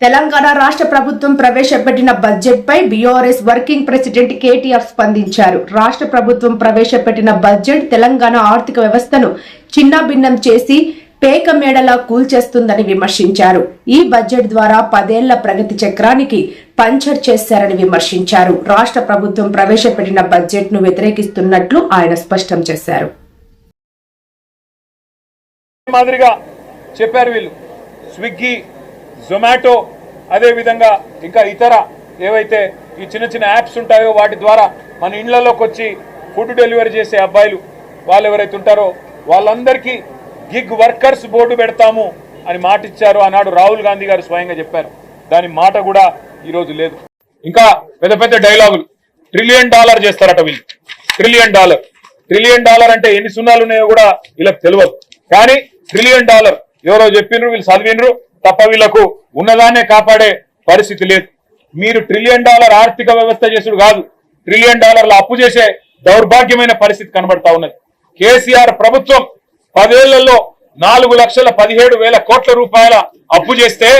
తెలంగాణ రాష్ట్ర ప్రభుత్వం ప్రవేశపెట్టిన బడ్జెట్ పై బీఆర్ఎస్ వర్కింగ్ ప్రెసిడెంట్ కేటీఆర్ స్పందించారు. రాష్ట్ర ప్రభుత్వం ప్రవేశపెట్టిన బడ్జెట్ తెలంగాణ ఆర్థిక వ్యవస్థను చిన్నాభిన్నం చేసి పేక మేడలా కూల్చేస్తుందని విమర్శించారు. ఈ బడ్జెట్ ద్వారా పదేళ్ళ ప్రగతి చక్రానికి పంచర్ చేశారని విమర్శించారు. రాష్ట్ర ప్రభుత్వం ప్రవేశపెట్టిన బడ్జెట్ను వ్యతిరేకిస్తున్నట్లు ఆయన స్పష్టం చేశారు. మాదిరిగా చెప్పారు వీళ్ళు. స్విగ్గీ జొమాటో అదేవిధంగా ఇంకా ఇతర ఏవైతే ఈ చిన్న చిన్న యాప్స్ ఉంటాయో వాటి ద్వారా మన ఇళ్ళలోకి వచ్చి ఫుడ్ డెలివరీ చేసే అబ్బాయిలు వాళ్ళు ఎవరైతే ఉంటారో వాళ్ళందరికీ గిగ్ వర్కర్స్ బోర్డు పెడతాము అని మాట ఇచ్చారు. ఆనాడు రాహుల్ గాంధీ గారు స్వయంగా చెప్పారు. దాని మాట కూడా ఈరోజు లేదు. ఇంకా పెద్ద పెద్ద డైలాగులు ట్రిలియన్ డాలర్ చేస్తారట వీళ్ళు. ట్రిలియన్ డాలర్ ట్రిలియన్ డాలర్ అంటే ఎన్ని సున్నాలు ఉన్నాయో కూడా వీళ్ళకి తెలియదు కానీ ట్రిలియన్ డాలర్ ఎవరో చెప్పిండ్రు వీళ్ళు చదివిండ్రు. తప్ప ఉన్నదానే కాపాడే పరిస్థితి లేదు. మీరు ట్రిలియన్ డాలర్ ఆర్థిక వ్యవస్థ చేసుడు కాదు ట్రిలియన్ డాలర్ల అప్పు చేసే దౌర్భాగ్యమైన పరిస్థితి కనబడతా ఉన్నది. కేసీఆర్ ప్రభుత్వం పదేళ్ళలో నాలుగు లక్షల పదిహేడు వేల కోట్ల రూపాయల అప్పు చేస్తే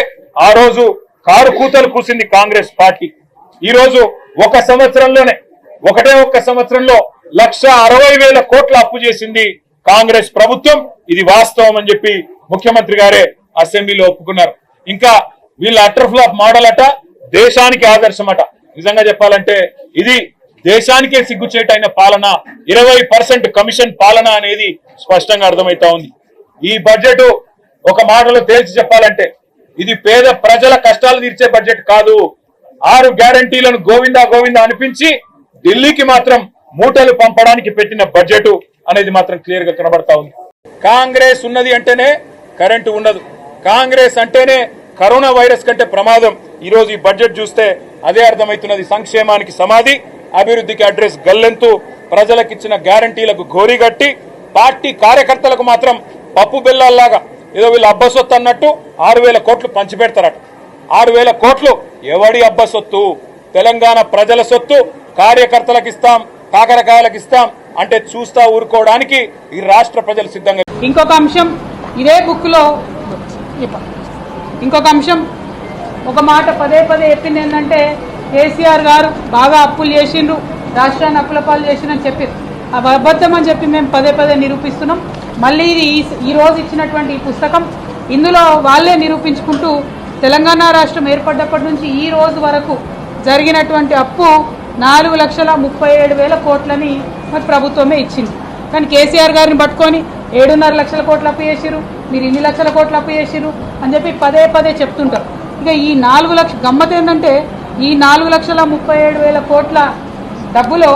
ఆ రోజు కారు కూతలు కూసింది కాంగ్రెస్ పార్టీ. ఈ రోజు ఒక సంవత్సరంలోనే ఒకటే ఒక్క సంవత్సరంలో లక్ష అరవై వేల కోట్ల అప్పు చేసింది కాంగ్రెస్ ప్రభుత్వం. ఇది వాస్తవం అని చెప్పి ముఖ్యమంత్రి గారే అసెంబ్లీలో ఒప్పుకున్నారు. ఇంకా వీళ్ళ అటర్ఫ్లాప్ మోడల్ అట దేశానికి ఆదర్శం అట. నిజంగా చెప్పాలంటే ఇది దేశానికే సిగ్గుచేటైన పాలన ఇరవై పర్సెంట్ కమిషన్ పాలన అనేది స్పష్టంగా అర్థమవుతా ఉంది. ఈ బడ్జెట్ ఒక మాటలో తేల్చి చెప్పాలంటే ఇది పేద ప్రజల కష్టాలు తీర్చే బడ్జెట్ కాదు. ఆరు గ్యారంటీలను గోవిందా గోవిందా అనిపించి ఢిల్లీకి మాత్రం మూటలు పంపడానికి పెట్టిన బడ్జెట్ అనేది మాత్రం క్లియర్గా కనబడతా ఉంది. కాంగ్రెస్ ఉన్నది అంటేనే కరెంటు ఉండదు. కాంగ్రెస్ అంటేనే కరోనా వైరస్ కంటే ప్రమాదం. ఈరోజు ఈ బడ్జెట్ చూస్తే అదే అర్థమవుతున్నది. సంక్షేమానికి సమాధి అభివృద్ధికి అడ్రస్ గల్లెంతు ప్రజలకిచ్చిన గ్యారంటీలకు గోరిగట్టి పార్టీ కార్యకర్తలకు మాత్రం పప్పు బెల్లాల్లాగా ఏదో వీళ్ళు అబ్బసొత్తు అన్నట్టు ఆరు వేల కోట్లు పంచిపెడతారట. ఆరు వేల కోట్లు ఎవడి అబ్బసొత్తు తెలంగాణ ప్రజల సొత్తు కార్యకర్తలకు ఇస్తాం కాకరకాయలకు ఇస్తాం అంటే చూస్తా ఊరుకోవడానికి ఈ రాష్ట్ర ప్రజలు సిద్ధంగా ఇంకొక అంశం ఇదే బుక్లో ఇంకొక అంశం ఒక మాట పదే పదే చెప్పింది ఏంటంటే కేసీఆర్ గారు బాగా అప్పులు చేసిండ్రు రాష్ట్రాన్ని అప్పుల పాలు చేసిందని చెప్పారు అవి అబద్ధం అని చెప్పి మేము పదే పదే నిరూపిస్తున్నాం. మళ్ళీ ఇది ఈ- ఈ రోజు ఇచ్చినటువంటి ఈ పుస్తకం ఇందులో వాళ్ళే నిరూపించుకుంటూ తెలంగాణ రాష్ట్రం ఏర్పడ్డప్పటి నుంచి ఈ రోజు వరకు జరిగినటువంటి అప్పు నాలుగు లక్షల ముప్పై ఏడు వేల కోట్లని మరి ప్రభుత్వమే ఇచ్చింది. కానీ కేసీఆర్ గారిని పట్టుకొని ఏడున్నర లక్షల కోట్లు అప్పు చేసిరు మీరు ఇన్ని లక్షల కోట్లు అప్పు చేసిరు అని చెప్పి పదే పదే చెప్తుంటారు. ఇక ఈ నాలుగు లక్ష గమ్మత్ ఏంటంటే ఈ నాలుగు లక్షల ముప్పై ఏడు వేల కోట్ల డబ్బులో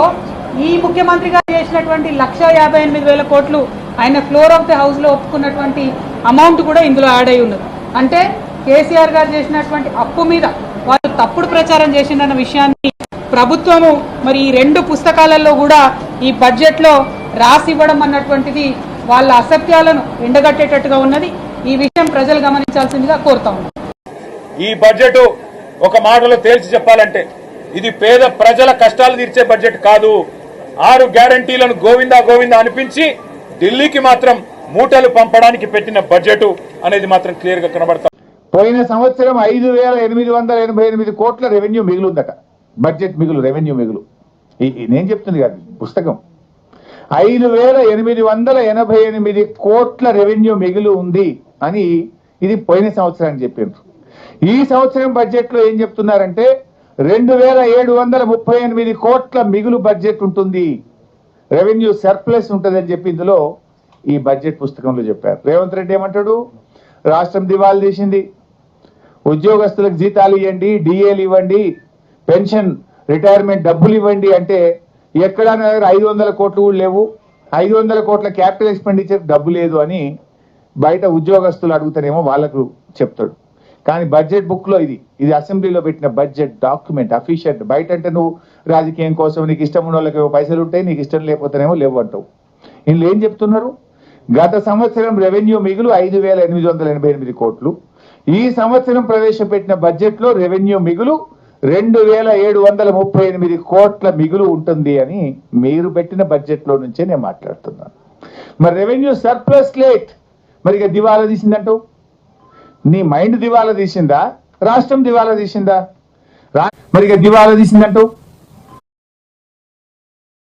ఈ ముఖ్యమంత్రి గారు చేసినటువంటి లక్ష యాభై ఎనిమిది వేల కోట్లు ఆయన ఫ్లోర్ ఆఫ్ ది హౌస్లో ఒప్పుకున్నటువంటి అమౌంట్ కూడా ఇందులో యాడ్ అయి ఉన్నది. అంటే కేసీఆర్ గారు చేసినటువంటి అప్పు మీద వాళ్ళు తప్పుడు ప్రచారం చేసిందన్న విషయాన్ని ప్రభుత్వము మరి ఈ రెండు పుస్తకాలలో కూడా ఈ బడ్జెట్లో రాసి ఇవ్వడం అన్నటువంటిది వాళ్ళ అసత్యాలను ఎండగట్టేటట్టుగా ఉన్నది. ఈ విషయం ప్రజలు గమనించాల్సిందిగా కోరుతా ఉన్నాం. ఈ బడ్జెట్ ఒక మాటలో తేల్చి చెప్పాలంటే ఇది పేద ప్రజల కష్టాలు తీర్చే బడ్జెట్ కాదు. ఆరు గ్యారంటీలను గోవిందా గోవిందా అనిపించి ఢిల్లీకి మాత్రం మూటలు పంపడానికి పెట్టిన బడ్జెట్ అనేది మాత్రం క్లియర్గా కనబడతా పోయిన సంవత్సరం ఐదు వేల ఎనిమిది వందల ఎనభై ఎనిమిది కోట్ల రెవెన్యూ మిగులుందట. బడ్జెట్ మిగులు రెవెన్యూ మిగులు. నేను చెప్తుంది కాదు పుస్తకం. ఐదు వేల ఎనిమిది వందల ఎనభై ఎనిమిది కోట్ల రెవెన్యూ మిగులు ఉంది అని ఇది పోయిన సంవత్సరానికి చెప్పిండ్రు. ఈ సంవత్సరం బడ్జెట్లో ఏం చెప్తున్నారంటే రెండు వేల ఏడు వందల ముప్పై ఎనిమిది కోట్ల మిగులు బడ్జెట్ ఉంటుంది. రెవెన్యూ సర్ప్లస్ ఉంటుందని చెప్పి ఇందులో ఈ బడ్జెట్ పుస్తకంలో చెప్పారు. రేవంత్ రెడ్డి ఏమంటాడు? రాష్ట్రం దివాలు తీసింది. ఉద్యోగస్తులకు జీతాలు ఇవ్వండి డిఏలు ఇవ్వండి పెన్షన్ రిటైర్మెంట్ డబ్బులు ఇవ్వండి అంటే ఎక్కడ నా దగ్గర ఐదు వందల కోట్లు కూడా లేవు. ఐదు వందల కోట్ల క్యాపిటల్ ఎక్స్పెండిచర్ డబ్బు లేదు అని బయట ఉద్యోగస్తులు అడుగుతారేమో వాళ్ళకు చెప్తాడు. కానీ బడ్జెట్ బుక్లో ఇది ఇది అసెంబ్లీలో పెట్టిన బడ్జెట్ డాక్యుమెంట్ అఫీషియల్ బయట అంటే నువ్వు రాజకీయం కోసం నీకు ఇష్టం ఉన్న వాళ్ళకి పైసలు ఉంటాయి నీకు ఇష్టం లేకపోతేనేమో లేవు అంటావు. వీళ్ళు ఏం చెప్తున్నారు? గత సంవత్సరం రెవెన్యూ మిగులు ఐదు వేల ఎనిమిది వందల ఎనభై ఎనిమిది కోట్లు. ఈ సంవత్సరం ప్రవేశపెట్టిన బడ్జెట్లో రెవెన్యూ మిగులు రెండు వేల ఏడు వందల ముప్పై ఎనిమిది కోట్ల మిగులు ఉంటుంది అని మీరు పెట్టిన బడ్జెట్లో నుంచే నేను మాట్లాడుతున్నాను. మరి రెవెన్యూ సర్ప్లస్ లేట్. మరి ఇక దివాలా తీసిందంటూ? నీ మైండ్ దివాలా తీసిందా? రాష్ట్రం దివాలా తీసిందా? రా- మరి ఇక దివాలా తీసిందంటూ?